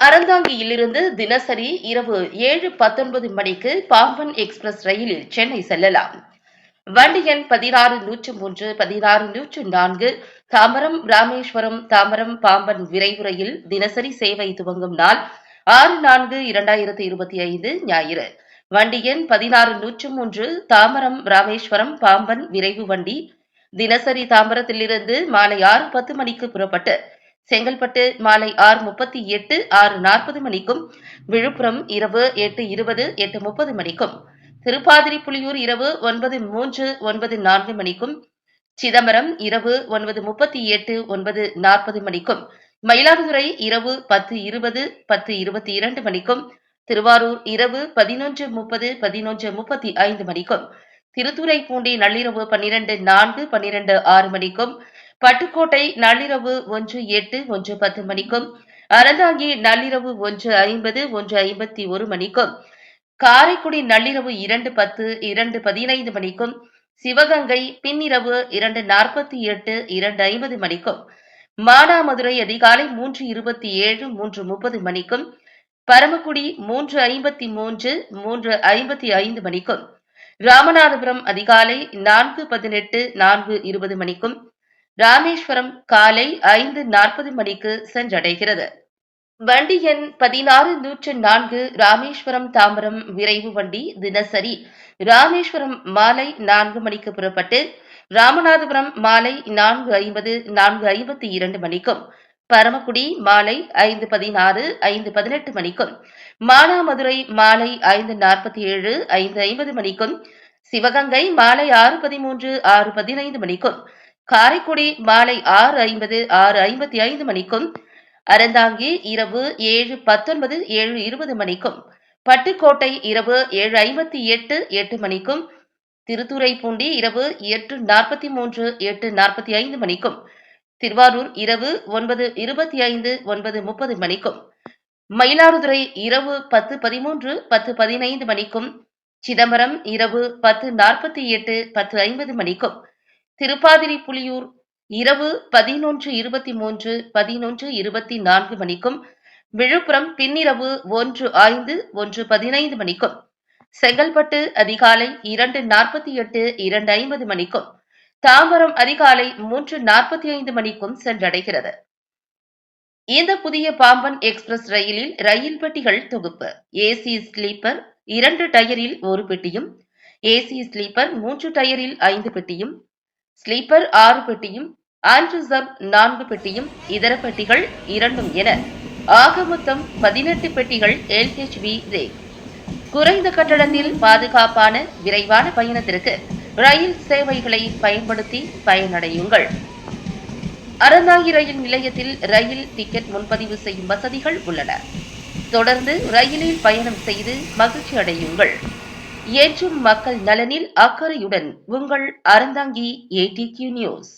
அறந்தாங்கியிலிருந்து தினசரி இரவு ஏழு பத்தொன்பது மணிக்கு பாம்பன் எக்ஸ்பிரஸ் ரயிலில் சென்னை செல்லலாம். வண்டி எண் பதினாறு நூற்று மூன்று பதினாறு நூற்று நான்கு தாம்பரம் ராமேஸ்வரம் தாம்பரம் பாம்பன் விரைவு ரயில் தினசரி சேவை துவங்கும் நாள் ஆறு நான்கு இரண்டாயிரத்தி இருபத்தி ஐந்து ஞாயிறு. வண்டி எண் பதினாறு நூற்று மூன்று தாம்பரம் ராமேஸ்வரம் பாம்பன் விரைவு வண்டி தினசரி தாம்பரத்திலிருந்து மாலை ஆறு பத்து மணிக்கு புறப்பட்டு செங்கல்பட்டு மாலை ஆறு முப்பத்தி எட்டு ஆறு நாற்பது மணிக்கும் விழுப்புரம் இரவு எட்டு இருபது எட்டு முப்பது மணிக்கும் திருப்பாதிரி புலியூர் இரவு ஒன்பது மூன்று ஒன்பது நான்கு மணிக்கும் சிதம்பரம் இரவு ஒன்பது முப்பத்தி எட்டு ஒன்பது நாற்பது மணிக்கும் மயிலாடுதுறை இரவு பத்து இருபது பத்து இருபத்தி இரண்டு மணிக்கும் திருவாரூர் இரவு பதினொன்று முப்பது பதினொன்று முப்பத்தி ஐந்து மணிக்கும் திருத்துறைப்பூண்டி நள்ளிரவு பன்னிரண்டு நான்கு பன்னிரண்டு ஆறு மணிக்கும் பட்டுக்கோட்டை நள்ளிரவு ஒன்று எட்டு ஒன்று பத்து மணிக்கும் அறந்தாங்கி நள்ளிரவு ஒன்று ஐம்பது ஒன்று ஐம்பத்தி ஒரு மணிக்கும் காரைக்குடி நள்ளிரவு இரண்டு பத்து இரண்டு பதினைந்து மணிக்கும் சிவகங்கை பின்னிரவு இரண்டு நாற்பத்தி எட்டு இரண்டு ஐம்பது மணிக்கும் மானாமதுரை அதிகாலை மூன்று இருபத்தி ஏழு மூன்று முப்பது மணிக்கும் பரமக்குடி மூன்று ஐம்பத்தி மூன்று மூன்று ஐம்பத்தி ஐந்து மணிக்கும் ராமநாதபுரம் அதிகாலை நான்கு பதினெட்டு நான்கு இருபது மணிக்கும் ராமேஸ்வரம் காலை ஐந்து நாற்பது மணிக்கு சென்றடைகிறது. வண்டி எண் பதினாறு நூற்று நான்கு ராமேஸ்வரம் தாம்பரம் விரைவு வண்டி தினசரி ராமேஸ்வரம் மாலை நான்கு மணிக்கு புறப்பட்டு ராமநாதபுரம் மாலை நான்கு ஐம்பது நான்கு ஐம்பத்தி இரண்டு மணிக்கும் பரமக்குடி மாலை ஐந்து பதினாறு ஐந்து பதினெட்டு மணிக்கும் மானாமதுரை மாலை ஐந்து நாற்பத்தி ஏழு ஐந்து ஐம்பது மணிக்கும் சிவகங்கை மாலை ஆறு பதிமூன்று ஆறு பதினைந்து மணிக்கும் காரைக்குடி மாலை ஆறு ஐம்பது ஆறு ஐம்பத்தி ஐந்து மணிக்கும் அறந்தாங்கி இரவு ஏழு பத்தொன்பது ஏழு இருபது மணிக்கும் பட்டுக்கோட்டை இரவு ஏழு ஐம்பத்தி எட்டு எட்டு மணிக்கும் திருத்துறைப்பூண்டி இரவு எட்டு நாற்பத்தி மூன்று எட்டு நாற்பத்தி ஐந்து மணிக்கும் திருவாரூர் இரவு ஒன்பது இருபத்தி ஐந்து ஒன்பது முப்பது மணிக்கும் மயிலாடுதுறை இரவு பத்து பதிமூன்று பத்து பதினைந்து மணிக்கும் சிதம்பரம் இரவு பத்து நாற்பத்தி எட்டு பத்து ஐம்பது மணிக்கும் திருப்பாதிரி புலியூர் இரவு பதினொன்று இருபத்தி மூன்று பதினொன்று இருபத்தி நான்கு மணிக்கும் விழுப்புரம் பின்னிரவு ஒன்று ஐந்து ஒன்று பதினைந்து மணிக்கும் செங்கல்பட்டு அதிகாலை இரண்டு நாற்பத்தி எட்டு இரண்டு ஐம்பது மணிக்கும் தாம்பரம் அதிகாலை மூன்று நாற்பத்தி ஐந்து மணிக்கும் சென்றடைகிறது. இந்த புதிய பாம்பன் எக்ஸ்பிரஸ் ரயிலில் ரயில் பெட்டிகள் தொகுப்பு. ஏசி ஸ்லீப்பர் இரண்டு டயரில் ஒரு பெட்டியும் ஏசி ஸ்லீப்பர் மூன்று டயரில் ஐந்து பெட்டியும் ஸ்லீப்பர் ஆறு பெட்டியும் ஆன்ரிசர்வ் நான்கு பெட்டியும் இதர பெட்டிகள் இரண்டும் என ஆக மொத்தம் பதினெட்டு பெட்டிகள் எல்ஹெச்வி ரே. குறைந்த கட்டணத்தில் பாதுகாப்பான விரைவான பயணத்திற்கு ரயில் சேவைகளை பயன்படுத்தி பயனடையுங்கள். அறந்தாங்கி ரயில் நிலையத்தில் ரயில் டிக்கெட் முன்பதிவு செய்யும் வசதிகள் உள்ளன. தொடர்ந்து ரயிலில் பயணம் செய்து மகிழ்ச்சி அடையுங்கள் ஏற்றும் மக்கள் நலனில் அக்கறையுடன் உங்கள் அறந்தாங்கி ஏடிக்யூ நியூஸ்